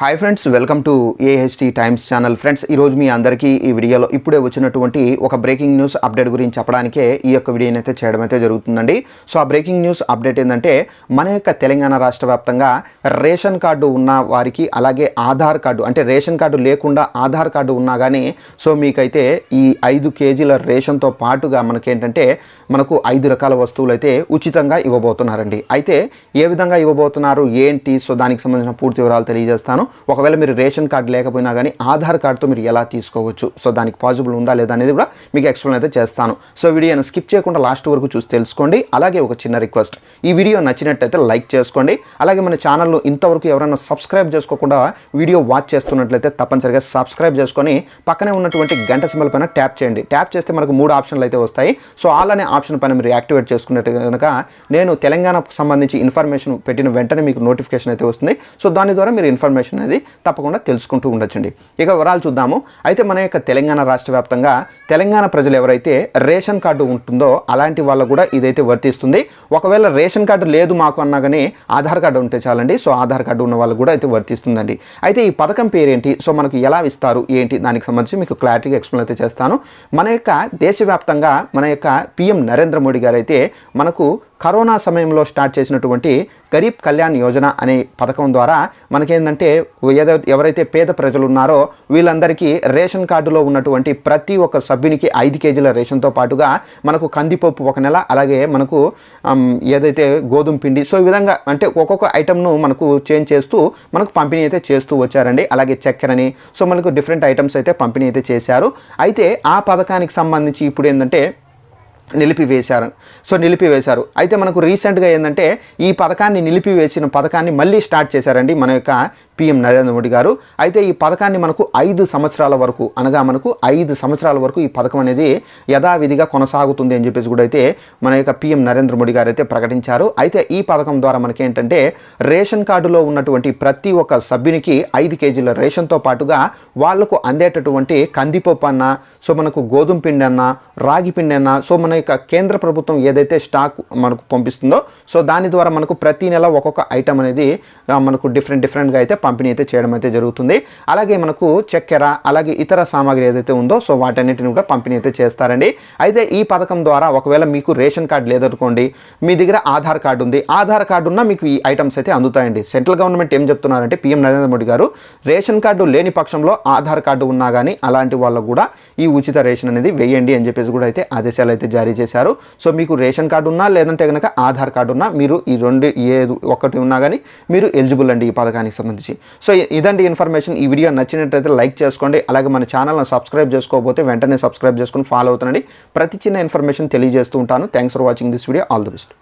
Hi friends welcome to AHT times channel friends ఈరోజు మీ అందరికీ ఈ వీడియోలో ఇప్పుడే వచ్చినటువంటి ఒక బ్రేకింగ్ న్యూస్ అప్డేట్ గురించి చెప్పడానికే ఈ యొక్క వీడియోని అయితే చేయడం అయితే జరుగుతుందండి. సో ఆ బ్రేకింగ్ న్యూస్ అప్డేట్ ఏంటంటే మన యొక్క తెలంగాణ రాష్ట్ర వ్యాప్తంగా రేషన్ కార్డు ఉన్న వారికి అలాగే ఆధార్ కార్డు అంటే రేషన్ కార్డు లేకుండా ఆధార్ కార్డు ఉన్నా కానీ సో మీకైతే ఈ ఐదు కేజీల రేషన్తో పాటుగా మనకేంటంటే మనకు ఐదు రకాల వస్తువులు అయితే ఉచితంగా ఇవ్వబోతున్నారండి. అయితే ఏ విధంగా ఇవ్వబోతున్నారు ఏంటి? సో దానికి సంబంధించిన పూర్తి వివరాలు తెలియజేస్తాను. ఒకవేళ మీరు రేషన్ కార్డు లేకపోయినా కానీ ఆధార్ కార్డుతో మీరు ఎలా తీసుకోవచ్చు? సో దానికి పాసిబుల్ ఉందా లేదా అనేది కూడా మీకు ఎక్స్ప్లెయిన్ అయితే చేస్తాను. సో వీడియోని స్కిప్ చేయకుండా లాస్ట్ వరకు చూసి తెలుసుకోండి. అలాగే ఒక చిన్న రిక్వెస్ట్. ఈ వీడియో నచ్చినట్టయితే లైక్ చేసుకోండి. అలాగే మన ఛానల్లో ఇంతవరకు ఎవరైనా సబ్స్క్రైబ్ చేసుకోకుండా వీడియో వాచ్ చేస్తున్నట్లయితే తప్పనిసరిగా సబ్స్క్రైబ్ చేసుకొని పక్కనే ఉన్నటువంటి గంట సింబల్ పైన ట్యాప్ చేయండి. ట్యాప్ చేస్తే మనకు మూడు ఆప్షన్లు అయితే వస్తాయి. సో ఆల్ అనే ఆప్షన్ పైన మీరు యాక్టివేట్ చేసుకున్నట్టు కనుక నేను తెలంగాణకు సంబంధించి ఇన్ఫర్మేషన్ పెట్టిన వెంటనే మీకు నోటిఫికేషన్ అయితే వస్తుంది. సో దాని ద్వారా మీరు ఇన్ఫర్మేషన్ అనేది తప్పకుండా తెలుసుకుంటూ ఉండొచ్చండి. ఇక వివరాలు చూద్దాము. అయితే మన యొక్క తెలంగాణ రాష్ట్ర వ్యాప్తంగా తెలంగాణ ప్రజలు ఎవరైతే రేషన్ కార్డు ఉంటుందో అలాంటి వాళ్ళకు కూడా ఇదైతే వర్తిస్తుంది. ఒకవేళ రేషన్ కార్డు లేదు మాకు అన్నా కానీ ఆధార్ కార్డు ఉంటే చాలండి. సో ఆధార్ కార్డు ఉన్న వాళ్ళకు కూడా అయితే వర్తిస్తుందండి. అయితే ఈ పథకం పేరేంటి? సో మనకు ఎలా ఇస్తారు ఏంటి? దానికి సంబంధించి మీకు క్లారిటీగా ఎక్స్ప్లెయిన్ అయితే చేస్తాను. మన యొక్క దేశవ్యాప్తంగా మన యొక్క పిఎం నరేంద్ర మోడీ గారు అయితే మనకు కరోనా సమయంలో స్టార్ట్ చేసినటువంటి గరీబ్ కళ్యాణ్ యోజన అనే పథకం ద్వారా మనకేంటంటే ఏదో ఎవరైతే పేద ప్రజలు ఉన్నారో వీళ్ళందరికీ రేషన్ కార్డులో ఉన్నటువంటి ప్రతి ఒక్క సభ్యునికి ఐదు కేజీల రేషన్తో పాటుగా మనకు కందిపప్పు ఒక నెల అలాగే మనకు ఏదైతే గోధుమ పిండి సో ఈ విధంగా అంటే ఒక్కొక్క ఐటమ్ను మనకు చేంజ్ చేస్తూ మనకు పంపిణీ అయితే చేస్తూ వచ్చారండి. అలాగే చక్కెరని సో మనకు డిఫరెంట్ ఐటమ్స్ అయితే పంపిణీ అయితే చేశారు. అయితే ఆ పథకానికి సంబంధించి ఇప్పుడు ఏంటంటే నిలిపివేశారు. సో నిలిపివేశారు. అయితే మనకు రీసెంట్గా ఏంటంటే ఈ పథకాన్ని నిలిపివేసిన పథకాన్ని మళ్ళీ స్టార్ట్ చేశారండి మన యొక్క పిఎం నరేంద్ర మోడీ గారు. అయితే ఈ పథకాన్ని మనకు ఐదు సంవత్సరాల వరకు అనగా మనకు ఐదు సంవత్సరాల వరకు ఈ పథకం అనేది యథావిధిగా కొనసాగుతుంది అని చెప్పేసి కూడా అయితే మన యొక్క పిఎం నరేంద్ర మోడీ గారు అయితే ప్రకటించారు. అయితే ఈ పథకం ద్వారా మనకేంటంటే రేషన్ కార్డులో ఉన్నటువంటి ప్రతి ఒక్క సభ్యునికి ఐదు కేజీల రేషన్తో పాటుగా వాళ్ళకు అందేటటువంటి కందిపప్పు అన్న సో మనకు గోధుమ పిండి అన్న రాగి పిండి అన్న సో మన యొక్క కేంద్ర ప్రభుత్వం ఏదైతే స్టాక్ మనకు పంపిస్తుందో సో దాని ద్వారా మనకు ప్రతి నెల ఒక్కొక్క ఐటమ్ అనేది మనకు డిఫరెంట్ డిఫరెంట్గా అయితే పంపిణీ అయితే చేయడం అయితే జరుగుతుంది. అలాగే మనకు చక్కెర అలాగే ఇతర సామాగ్రి ఏదైతే ఉందో సో వాటన్నిటిని కూడా పంపిణీ అయితే చేస్తారండి. అయితే ఈ పథకం ద్వారా ఒకవేళ మీకు రేషన్ కార్డు లేదనుకోండి మీ దగ్గర ఆధార్ కార్డు ఉంది. ఆధార్ కార్డు ఉన్నా మీకు ఈ ఐటమ్స్ అయితే అందుతాయండి. సెంట్రల్ గవర్నమెంట్ ఏం చెప్తున్నారంటే పీఎం నరేంద్ర మోడీ గారు రేషన్ కార్డు లేని పక్షంలో ఆధార్ కార్డు ఉన్నా కానీ అలాంటి వాళ్ళకు కూడా ఈ ఉచిత రేషన్ అనేది వేయండి అని చెప్పేసి కూడా అయితే ఆదేశాలు అయితే జారీ చేశారు సో మీకు రేషన్ కార్డు ఉన్నా లేదంటే కనుక ఆధార్ కార్డు ఉన్నా మీరు ఈ రెండు ఏది ఒక్కటి ఉన్నా కానీ మీరు ఎలిజిబుల్ అండి ఈ పథకానికి సంబంధించి. సో ఇదండి ఇన్ఫర్మేషన్. ఈ వీడియో నచ్చినట్లయితే లైక్ చేసుకోండి. అలాగే మన ఛానల్ని సబ్స్క్రైబ్ చేసుకోకపోతే వెంటనే సబ్స్క్రైబ్ చేసుకుని ఫాలో అవుతుండండి. ప్రతి చిన్న ఇన్ఫర్మేషన్ తెలియజేస్తూ ఉంటాను. Thanks for watching this video. All the best.